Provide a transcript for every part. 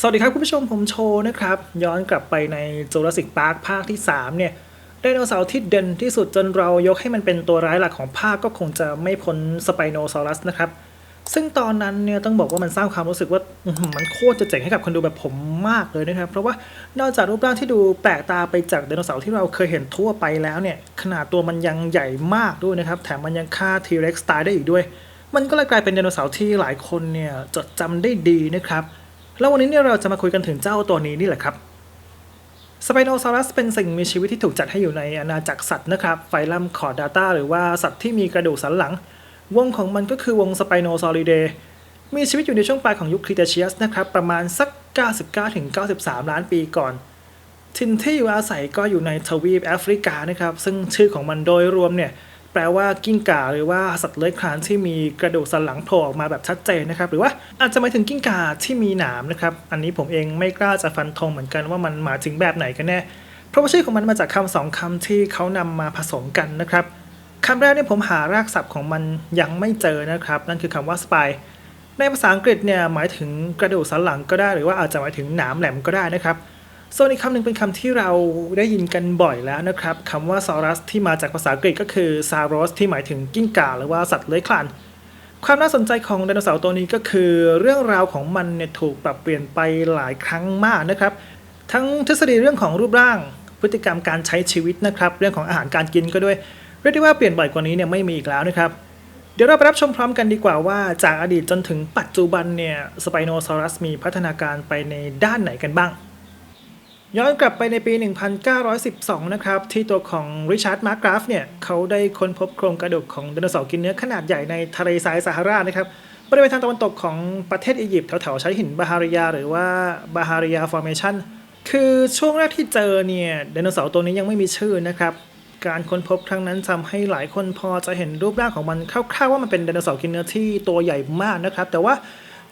สวัสดีครับคุณผู้ชมผมโชว์นะครับ ย้อนกลับไปในจูราสสิกพาร์คภาคที่ 3 เนี่ยไดโนเสาร์ที่เด่นที่สุดจนเรายกให้มันเป็นตัวร้ายหลักของภาคก็คงจะไม่พ้นสไปโนซอรัสนะครับ ซึ่งตอนนั้นเนี่ยต้องบอกว่ามันสร้างความรู้สึกว่ามันโคตรจะเจ๋งให้กับคนดูแบบผมมากเลยนะครับ เพราะว่านอกจากรูปร่างที่ดูแปลกตาไปจากไดโนเสาร์ที่เราเคยเห็นทั่วไปแล้วเนี่ยขนาดตัวมันยังใหญ่มากด้วยนะครับ แถมมันยังฆ่าทีเร็กซ์ตายได้อีกด้วย มันก็เลยกลายเป็นไดโนเสาร์ที่หลายคนเนี่ยจดจำได้ดีนะครับ แล้ววันนี้เนี่ยเราจะมาคุยกันถึงเจ้าตัวนี้นี่แหละครับสไปโนซอรัสเป็นสิ่งมีชีวิตที่ถูกจัดให้อยู่ในอาณาจักรสัตว์นะครับไฟลัมคอร์ดาตาหรือว่าสัตว์ที่มีกระดูกสันหลัง วงของมันก็คือวงสไปโนซอริเดมีชีวิตอยู่ในช่วงปลายของยุคครีเทเชียสนะครับประมาณสัก 99-93 ล้านปีก่อนถิ่นที่อยู่อาศัยก็อยู่ในทวีปแอฟริกานะครับซึ่งชื่อของมันโดยรวมเนี่ย แปลว่ากิ้งก่าหรือว่าสัตว์เลื้อยคลานที่มีกระดูกสันหลังโผล่ออกมาแบบชัดเจนนะครับ หรือว่าอาจจะหมายถึงกิ้งก่าที่มีหนามนะครับ อันนี้ผมเองไม่กล้าจะฟันธงเหมือนกันว่ามันหมายถึงแบบไหนกันแน่ เพราะว่าชื่อของมันมาจากคำสองคำที่เขานำมาผสมกันนะครับคำแรกเนี่ยผมหารากศัพท์ของมันยังไม่เจอนะครับ นั่นคือคำว่า spy ในภาษาอังกฤษเนี่ยหมายถึงกระดูกสันหลังก็ได้ หรือว่าอาจจะหมายถึงหนามแหลมก็ได้นะครับ ส่วนอีกคำหนึ่งเป็นคำที่เราได้ยินกันบ่อยแล้วนะครับคำว่าซอรัสที่มาจากภาษาอังกฤษก็คือซารอสที่หมายถึงกิ้งก่าหรือว่าสัตว์เลื้อยคลานความน่าสนใจของไดโนเสาร์ตัวนี้ก็คือ เรื่องราวของมันเนี่ยถูกปรับเปลี่ยนไปหลายครั้งมากนะครับ ทั้งทฤษฎีเรื่องของรูปร่าง พฤติกรรมการใช้ชีวิตนะครับ เรื่องของอาหารการกินก็ด้วยเรียกได้ว่าเปลี่ยนบ่อยกว่านี้เนี่ยไม่มีอีกแล้วนะครับเดี๋ยวเราไปรับชมพร้อมกันดีกว่าว่าจากอดีตจนถึงปัจจุบันเนี่ยสไปโนซอรัสมีพัฒนาการไปในด้านไหนกันบ้าง ย้อนกลับไปในปี 1912 นะครับ ที่ตัวของริชาร์ดมาร์กราฟเนี่ยเขาได้ค้นพบโครงกระดูกของไดโนเสาร์กินเนื้อขนาดใหญ่ในทะเลทรายซาฮารานะครับบริเวณทางตะวันตกของประเทศอียิปต์แถวๆชายหินบาฮาริยา หรือว่าบาฮาริยาฟอร์เมชันคือช่วงแรกที่เจอเนี่ยไดโนเสาร์ตัวนี้ยังไม่มีชื่อนะครับ การค้นพบครั้งนั้นทำให้หลายคนพอจะเห็นรูปร่างของมันคร่าวๆว่ามันเป็นไดโนเสาร์กินเนื้อที่ตัวใหญ่มากนะครับ แต่ว่า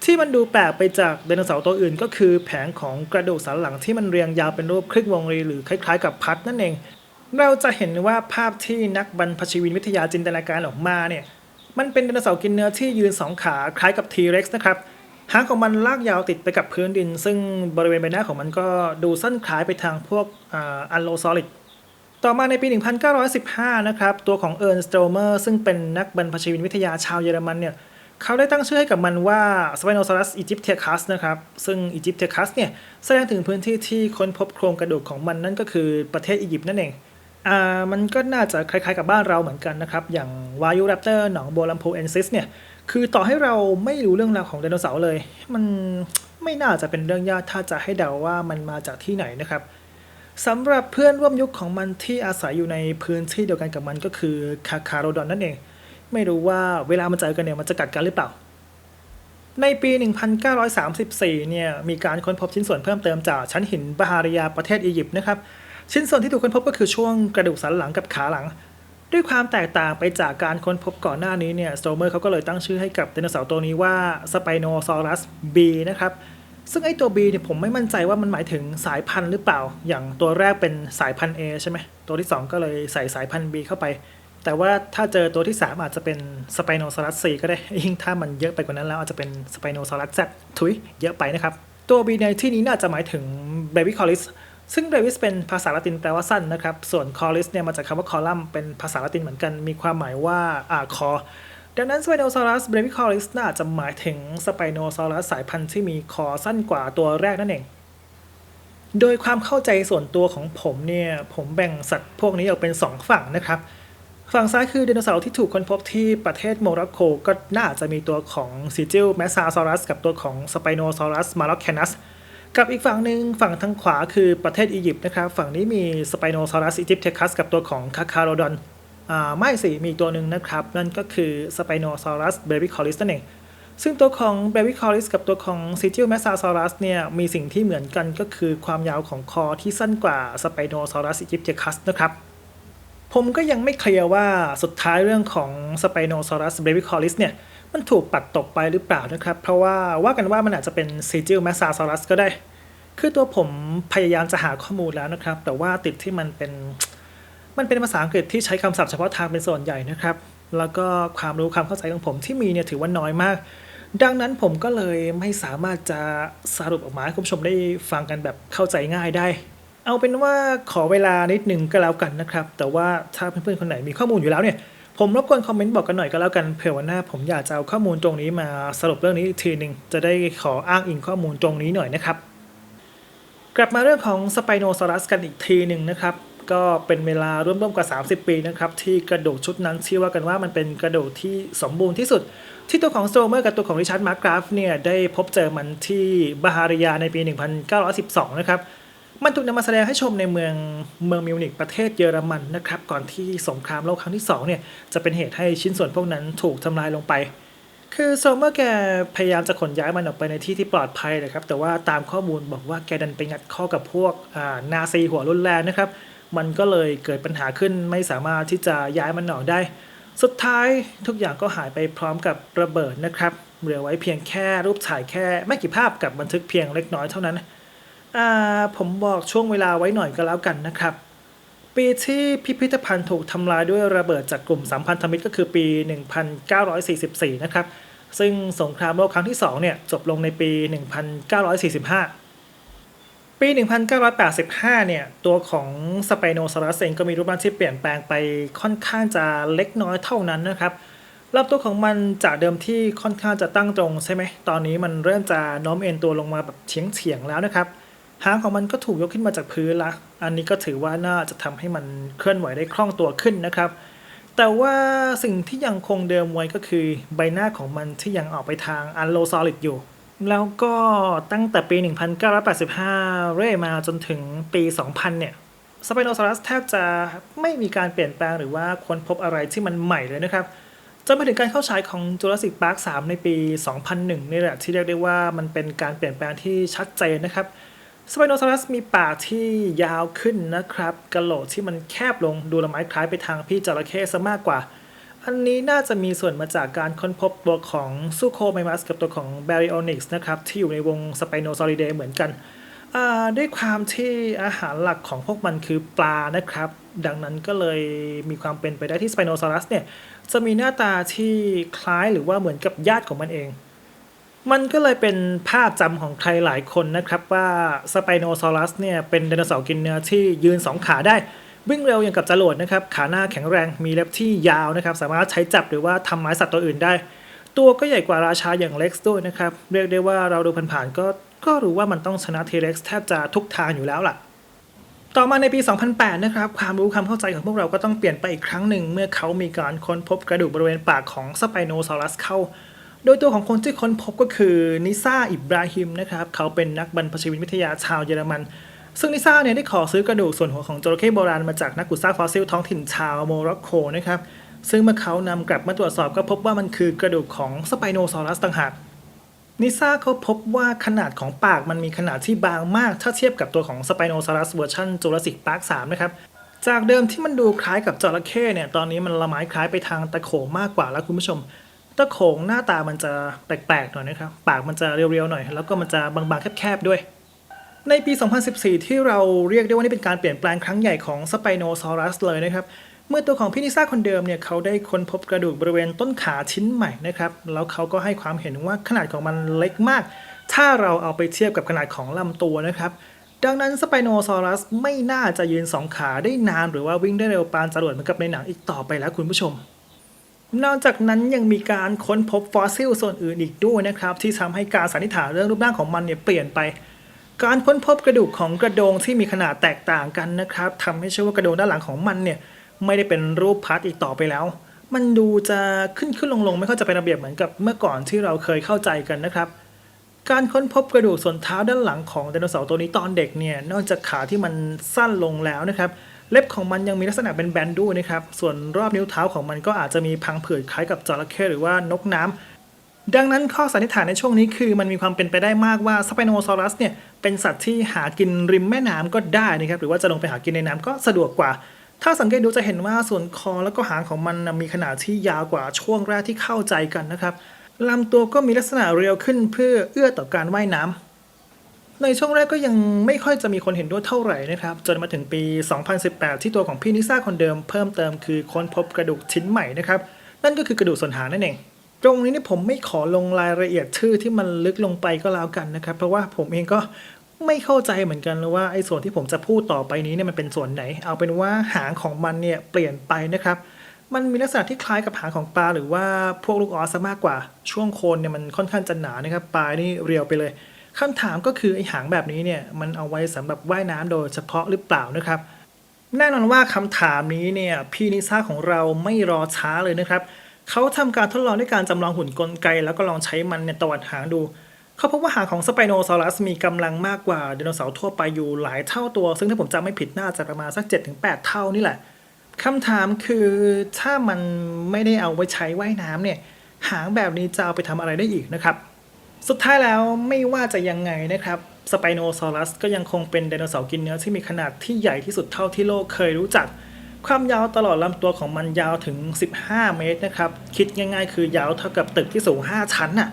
ที่มันดูแปลกไปจากไดโนเสาร์ตัวอื่น ก็คือแผงของกระดูกสันหลังที่มันเรียงยาวเป็นรูปครึ่งวงรีหรือคล้ายๆ กับพัดนั่นเอง เราจะเห็นว่าภาพที่นักบรรพชีวินวิทยาจินตนาการออกมาเนี่ยมันเป็นไดโนเสาร์กินเนื้อที่ยืนสองขาคล้ายกับทีเร็กซ์นะครับหางของมันลากยาวติดไปกับพื้นดิน ซึ่งบริเวณใบหน้าของมันก็ดูสั้นคล้ายไปทางพวกอันโลซอลิดต่อมาในปี 1915 นะครับ ตัวของเอิร์นสโตรเมอร์ซึ่งเป็นนักบรรพชีวินวิทยาชาวเยอรมันเนี่ย เขาได้ตั้งชื่อให้กับมันว่า Spinosaurus Egypticus นะครับ ซึ่ง Egypticus เนี่ย แสดงถึงพื้นที่ที่ค้นพบโครงกระดูกของมันนั่นก็คือประเทศอียิปต์นั่นเอง อ่า มันก็น่าจะคล้ายๆกับบ้านเราเหมือนกันนะครับ อย่างวายุแรปเตอร์หนองโบลัมโพเอนซิสเนี่ย คือต่อให้เราไม่รู้เรื่องราวของไดโนเสาร์เลย มันไม่น่าจะเป็นเรื่องยากถ้าจะให้เดาว่ามันมาจากที่ไหนนะครับสำหรับเพื่อนร่วมยุคของมันที่อาศัยอยู่ในพื้นที่เดียวกันกับมันก็คือคาคาโรดอนนั่นเอง ไม่รู้ว่าเวลามันเจอกันเนี่ยมันจะกัดกันหรือเปล่า ในปี 1934 เนี่ยมีการค้นพบชิ้นส่วนเพิ่มเติมจากชั้นหินบาฮาริยาประเทศอียิปต์นะครับ ชิ้นส่วนที่ถูกค้นพบก็คือช่วงกระดูกสันหลังกับขาหลัง ด้วยความแตกต่างไปจากการค้นพบก่อนหน้านี้เนี่ยสโตเมอร์เขาก็เลยตั้งชื่อให้กับไดโนเสาร์ตัวนี้ว่าสไปโนซอรัส B นะครับซึ่งไอ้ตัว B เนี่ยผมไม่มั่นใจว่ามันหมายถึงสายพันธุ์หรือเปล่า อย่างตัวแรกเป็นสายพันธุ์ A ใช่ไหม ตัวที่ 2 ก็เลยใส่สายพันธุ์ B เข้าไป แต่ว่าถ้าเจอตัวที่ 3 อาจจะเป็นสไปโนซอรัส C ก็ได้ ยิ่งถ้ามันเยอะไปกว่านั้นแล้วอาจจะเป็นสไปโนซอรัส Z ถุยเยอะไปนะครับ ตัว B ในที่นี้น่าจะหมายถึง Baby Collis ซึ่ง Brevis เป็นภาษาละตินแปลว่าสั้นนะครับ ส่วน Collis เนี่ยมาจากคำว่า column เป็นภาษาละตินเหมือนกัน มีความหมายว่าอ่าคอดังนั้น Spinosaurus brevicollis น่าจะหมายถึง Spinosaurus สายพันธุ์ที่มีคอสั้นกว่าตัวแรกนั่นเอง โดยความเข้าใจส่วนตัวของผมเนี่ย ผมแบ่งสัตว์พวกนี้ออกเป็น 2 ฝั่งนะครับ ฝั่งซ้ายคือไดโนเสาร์ที่ถูกค้นพบที่ประเทศโมร็อกโกก็น่าจะมีตัวของ Sigil Messasaurus กับตัวของ Spinosaurus Maroccanus กับอีกฝั่งหนึ่งฝั่งทางขวาคือประเทศอียิปต์นะครับ ฝั่งนี้มี Spinosaurus Egypticus กับตัวของ Carcharodon อ่าไม่สิ มีตัวหนึ่งนะครับ นั่นก็คือ Spinosaurus brevicollis นั่นเองซึ่งตัวของ brevicollis กับตัวของ Sigil Messasaurus เนี่ย มีสิ่งที่เหมือนกันก็คือความยาวของคอที่สั้นกว่า Spinosaurus Egypticus นะครับ ผมก็ยังไม่เคลียร์ว่าสุดท้ายเรื่องของ Spinosaurus brevicollis เนี่ย มันถูกปัดตกไปหรือเปล่านะครับ เพราะว่าว่ากันว่ามันอาจจะเป็น Sigil Messasaurus ก็ได้ คือตัวผมพยายามจะหาข้อมูลแล้วนะครับ แต่ว่าติดที่มันเป็น มันเป็นภาษาอังกฤษที่ใช้คำศัพท์เฉพาะทางเป็นส่วนใหญ่นะครับ แล้วก็ความรู้ความเข้าใจของผมที่มีเนี่ยถือว่าน้อยมาก ดังนั้นผมก็เลยไม่สามารถจะสรุปออกมาให้คุณผู้ชมได้ฟังกันแบบเข้าใจง่ายได้ เอาเป็นว่าขอเวลานิดหนึ่งก็แล้วกันนะครับ แต่ว่าถ้าเพื่อนๆคนไหนมีข้อมูลอยู่แล้วเนี่ย ผมรบกวนคอมเมนต์บอกกันหน่อยก็แล้วกันเผื่อวันหน้าผมอยากจะเอาข้อมูลตรงนี้มาสรุปเรื่องนี้อีกทีหนึ่งจะได้ขออ้างอิงข้อมูลตรงนี้หน่อยนะครับ กลับมาเรื่องของสไปโนซอรัสกันอีกทีหนึ่งนะครับ ก็เป็นเวลาร่วมๆกว่า 30 ปีนะครับ ที่กระดูกชุดนั้นชื่อว่ากันว่ามันเป็นกระดูกที่สมบูรณ์ที่สุด ที่ตัวของสโตรเมอร์กับตัวของริชาร์ดมาร์กราฟเนี่ยได้พบเจอมันที่บาฮาริยาในปี 1912 นะครับ มันถูกนำมาแสดงให้ชมในเมืองเมืองมิวนิกประเทศเยอรมันนะครับ ก่อนที่สงครามโลกครั้งที่2เนี่ยจะเป็นเหตุให้ชิ้นส่วนพวกนั้นถูกทำลายลงไป คือโซเมอร์แกพยายามจะขนย้ายมันออกไปในที่ที่ปลอดภัยนะครับ แต่ว่าตามข้อมูลบอกว่าแกดันไปงัดข้อกับพวกนาซีหัวรุนแรงนะครับ มันก็เลยเกิดปัญหาขึ้นไม่สามารถที่จะย้ายมันออกได้ สุดท้ายทุกอย่างก็หายไปพร้อมกับระเบิดนะครับเหลือไว้เพียงแค่รูปถ่ายแค่ไม่กี่ภาพกับบันทึกเพียงเล็กน้อยเท่านั้น ผมบอกช่วงเวลาไว้หน่อยก็แล้วกันนะครับ ปีที่พิพิธภัณฑ์ถูกทำลายด้วยระเบิดจากกลุ่มสัมพันธมิตรก็คือปี 1944 นะครับ ซึ่งสงครามโลกครั้งที่ 2 เนี่ย จบลงในปี 1945 ปี 1985 เนี่ย ตัวของสไปโนซอรัสเองก็มีรูปร่างที่เปลี่ยนแปลงไปค่อนข้างจะเล็กน้อยเท่านั้นนะครับลำตัวของมันจากเดิมที่ค่อนข้างจะตั้งตรงใช่ไหม ตอนนี้มันเริ่มจะโน้มเอ็นตัวลงมาแบบเฉียงๆแล้วนะครับ หางของมันก็ถูกยกขึ้นมาจากพื้นละ อันนี้ก็ถือว่าน่าจะทำให้มันเคลื่อนไหวได้คล่องตัวขึ้นนะครับ แต่ว่าสิ่งที่ยังคงเดิมไว้ก็คือใบหน้าของมันที่ยังออกไปทางอันโลซอลิดอยู่ แล้วก็ตั้งแต่ปี 1985 เรื่อยมาจนถึงปี 2000 เนี่ยสไปโนซอรัสแทบจะไม่มีการเปลี่ยนแปลงหรือว่าค้นพบอะไรที่มันใหม่เลยนะครับจนมาถึงการเข้าฉายของ Jurassic Park 3 ในปี 2001 นี่แหละที่เรียกได้ว่ามันเป็นการเปลี่ยนแปลงที่ชัดเจนนะครับ สไปโนซอรัสมีปากที่ยาวขึ้นนะครับกระโหลกที่มันแคบลงดูละไม้คล้ายไปทางพี่จระเข้ซะมากกว่า อันนี้น่าจะมีส่วนมาจากการค้นพบตัวของซูโคไมมัสกับตัวของ Baryonyx นะครับที่อยู่ในวงสไปโนซอริเดเหมือนกันด้วยความที่อาหารหลักของพวกมันคือปลานะครับ ดังนั้นก็เลยมีความเป็นไปได้ที่สไปโนซอรัสเนี่ยจะมีหน้าตาที่คล้ายหรือว่าเหมือนกับญาติของมันเอง มันก็เลยเป็นภาพจำของใครหลายคนนะครับว่าสไปโนซอรัสเนี่ยเป็นไดโนเสาร์กินเนื้อที่ยืนสองขาได้ วิ่งเร็วอย่างกับจรวดนะครับขาหน้าแข็งแรงมีเล็บที่ยาวนะครับสามารถใช้จับหรือว่าทำร้ายสัตว์ตัวอื่นได้ ตัวก็ใหญ่กว่าราชาอย่างเล็กซ์ด้วยนะครับเรียกได้ว่าเราดูผ่านๆก็ก็รู้ว่ามันต้องชนะเทเร็กซ์แทบจะทุกทางอยู่แล้วล่ะต่อมาในปี 2008 นะครับ ความรู้ความเข้าใจของพวกเราก็ต้องเปลี่ยนไปอีกครั้งหนึ่ง เมื่อเขามีการค้นพบกระดูกบริเวณปากของสไปโนซอรัสเข้า โดยตัวของคนที่ค้นพบก็คือนิซาอิบราฮิมนะครับเขาเป็นนักบรรพชีวินวิทยาชาวเยอรมัน ซึ่งนิซาเนี่ยได้ขอซื้อกระดูกส่วนหัวของจระเข้โบราณมาจากนักขุดซากฟอสซิลท้องถิ่นชาวโมร็อกโกนะครับซึ่งเมื่อเขานำกลับมาตรวจสอบก็พบว่ามันคือกระดูกของสไปโนซอรัสต่างหากนิซ่าเขาพบว่าขนาดของปากมันมีขนาดที่บางมาก ถ้าเทียบกับตัวของสไปโนซอรัสเวอร์ชันจูราสสิกพาร์ค3นะครับจากเดิมที่มันดูคล้ายกับจระเข้เนี่ยตอนนี้มันละไม้คล้ายไปทางตะโขงมากกว่าแล้วคุณผู้ชม ตะโขงหน้าตามันจะแปลกๆหน่อยนะครับ ปากมันจะเรียวๆหน่อย แล้วก็มันจะบางๆแคบๆด้วย ในปี 2014 ที่เราเรียกได้ว่านี่เป็นการเปลี่ยนแปลงครั้งใหญ่ของสไปโนซอรัสเลยนะครับ เมื่อตัวของพี่นิซ่าคนเดิมเนี่ยเขาได้ค้นพบกระดูกบริเวณต้นขาชิ้นใหม่นะครับ แล้วเขาก็ให้ความเห็นว่าขนาดของมันเล็กมาก ถ้าเราเอาไปเทียบกับขนาดของลำตัวนะครับ ดังนั้นสไปโนซอรัสไม่น่าจะยืนสองขาได้นาน หรือว่าวิ่งได้เร็วปานจรวดเหมือนกับในหนังอีกต่อไปแล้วคุณผู้ชม นอกจากนั้นยังมีการค้นพบฟอสซิลส่วนอื่นอีกด้วยนะครับ ที่ทำให้การสันนิษฐานเรื่องรูปร่างของมันเนี่ยเปลี่ยนไป การค้นพบกระดูกของกระโดงที่มีขนาดแตกต่างกันนะครับทำให้เชื่อว่ากระโดงด้านหลังของมันเนี่ยไม่ได้เป็นรูปพัดอีกต่อไปแล้ว มันดูจะขึ้นขึ้นลงลงไม่ค่อยจะเป็นระเบียบเหมือนกับเมื่อก่อนที่เราเคยเข้าใจกันนะครับ การค้นพบกระดูกส่วนเท้าด้านหลังของไดโนเสาร์ตัวนี้ตอนเด็กเนี่ยนอกจากขาที่มันสั้นลงแล้วนะครับ เล็บของมันยังมีลักษณะเป็นแบนด้วยนะครับ ส่วนรอบนิ้วเท้าของมันก็อาจจะมีพังผืดคล้ายกับจระเข้หรือว่านกน้ำดังนั้นข้อสันนิษฐานในช่วงนี้คือ มันมีความเป็นไปได้มากว่าสไปโนซอรัสเนี่ยเป็นสัตว์ที่หากินริมแม่น้ำก็ได้นะครับ หรือว่าจะลงไปหากินในน้ำก็สะดวกกว่า ถ้าสังเกตดูจะเห็นว่าส่วนคอแล้วก็หางของมันมีขนาดที่ยาวกว่าช่วงแรกที่เข้าใจกันนะครับลำตัวก็มีลักษณะเรียวขึ้นเพื่อเอื้อต่อการว่ายน้ำ ในช่วงแรกก็ยังไม่ค่อยจะมีคนเห็นด้วยเท่าไหร่นะครับ จนมาถึงปี 2018 ที่ตัวของพี่นิซ่าคนเดิมเพิ่มเติมคือค้นพบกระดูกชิ้นใหม่นะครับ นั่นก็คือกระดูกส่วนหางนั่นเอง ตรงนี้นี่ผมไม่ขอลงรายละเอียดชื่อที่มันลึกลงไปก็แล้วกันนะครับ เพราะว่าผมเองก็ไม่เข้าใจเหมือนกันเลยว่าไอ้ส่วนที่ผมจะพูดต่อไปนี้เนี่ยมันเป็นส่วนไหน เอาเป็นว่าหางของมันเนี่ยเปลี่ยนไปนะครับมันมีลักษณะที่คล้ายกับหางของปลาหรือว่าพวกลูกออสมากกว่าช่วงโคนเนี่ยมันค่อนข้างจะหนานะครับปลายนี่เรียวไปเลย คำถามก็คือไอหางแบบนี้เนี่ยมันเอาไว้สำหรับว่ายน้ำโดยเฉพาะหรือเปล่านะครับ แน่นอนว่าคำถามนี้เนี่ยพี่นิซ่าของเราไม่รอช้าเลยนะครับเขาทำการทดลองด้วยการจำลองหุ่นกลไก แล้วก็ลองใช้มันเนี่ยตวัดหางดูเขาพบว่าหางของสไปโนซอรัสมีกำลังมากกว่าไดโนเสาร์ทั่วไปอยู่หลายเท่าตัว ซึ่งถ้าผมจำไม่ผิดน่าจะประมาณสัก 7-8 เท่านี่แหละคำถามคือถ้ามันไม่ได้เอาไว้ใช้ว่ายน้ำเนี่ยหางแบบนี้จะเอาไปทำอะไรได้อีกนะครับ สุดท้ายแล้วไม่ว่าจะยังไงนะครับสไปโนซอรัสก็ยังคงเป็นไดโนเสาร์กินเนื้อที่มีขนาดที่ใหญ่ที่สุดเท่าที่โลกเคยรู้จัก ความยาวตลอดลำตัวของมันยาวถึง 15 เมตรนะครับ คิดง่ายๆ คือยาวเท่ากับตึกที่สูง 5 ชั้นน่ะ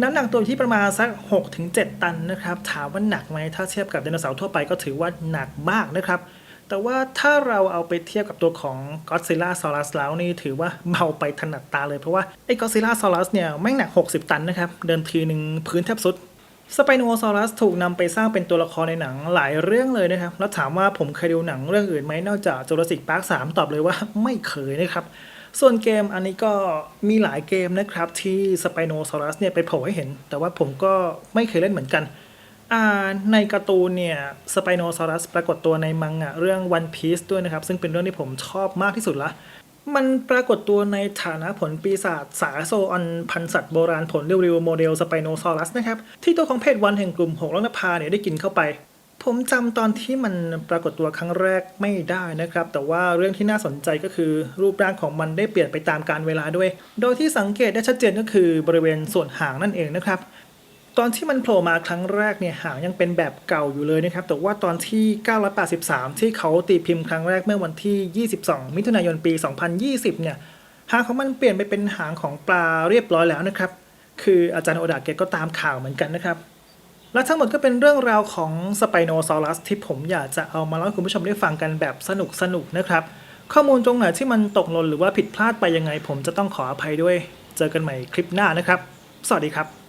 น้ำหนักตัวที่ประมาณสัก 6-7 ตันนะครับ ถามว่าหนักไหมถ้าเทียบกับไดโนเสาร์ทั่วไปก็ถือว่าหนักมากนะครับ แต่ว่าถ้าเราเอาไปเทียบกับตัวของ Godzilla s a u r u s แล้วนี่ถือว่าเบาไปถนัดตาเลยเพราะว่าไอ้ Godzilla s a u r u s เนี่ยแม่งหนัก 60 ตันนะครับ เดิมทีหนึ่งพื้นแทบสุดสไปโนซอรัสถูกนำไปสร้างเป็นตัวละครในหนังหลายเรื่องเลยนะครับ แล้วถามว่าผมเคยดูหนังเรื่องอื่นไหมนอกจาก Jurassic Park 3ตอบเลยว่าไม่เคยนะครับ ส่วนเกมอันนี้ก็มีหลายเกมนะครับที่สไปโนซอรัสเนี่ยไปโผล่ให้เห็น แต่ว่าผมก็ไม่เคยเล่นเหมือนกัน ในการ์ตูนเนี่ยสไปโนซอรัสปรากฏตัวในมังงะเรื่อง One Piece ด้วยนะครับ ซึ่งเป็นเรื่องที่ผมชอบมากที่สุดละ มันปรากฏตัวในฐานะผลปีศาจสาโซออนพันสัตว์โบราณผลเร็วๆโมเดลสไปโนซอรัสนะครับ ที่ตัวของเพศวันแห่งกลุ่มหกลังนภาเนี่ยได้กินเข้าไป ผมจำตอนที่มันปรากฏตัวครั้งแรกไม่ได้นะครับ แต่ว่าเรื่องที่น่าสนใจก็คือรูปร่างของมันได้เปลี่ยนไปตามกาลเวลาด้วย โดยที่สังเกตได้ชัดเจนก็คือบริเวณส่วนหางนั่นเองนะครับ ตอนที่มันโผล่มาครั้งแรกเนี่ยหางยังเป็นแบบเก่าอยู่เลยนะครับ แต่ว่าตอนที่ 983 ที่เขาตีพิมพ์ครั้งแรกเมื่อวันที่ 22 มิถุนายนปี 2020 เนี่ยหางของมันเปลี่ยนไปเป็นหางของปลาเรียบร้อยแล้วนะครับ คืออาจารย์โอดาเกตก็ตามข่าวเหมือนกันนะครับ และทั้งหมดก็เป็นเรื่องราวของสไปโนซอรัสที่ผมอยากจะเอามาเล่าให้คุณผู้ชมได้ฟังกันแบบสนุกสนุกๆนะครับ ข้อมูลตรงไหนที่มันตกหล่นหรือว่าผิดพลาดไปยังไง ผมจะต้องขออภัยด้วย เจอกันใหม่คลิปหน้านะครับ สวัสดีครับ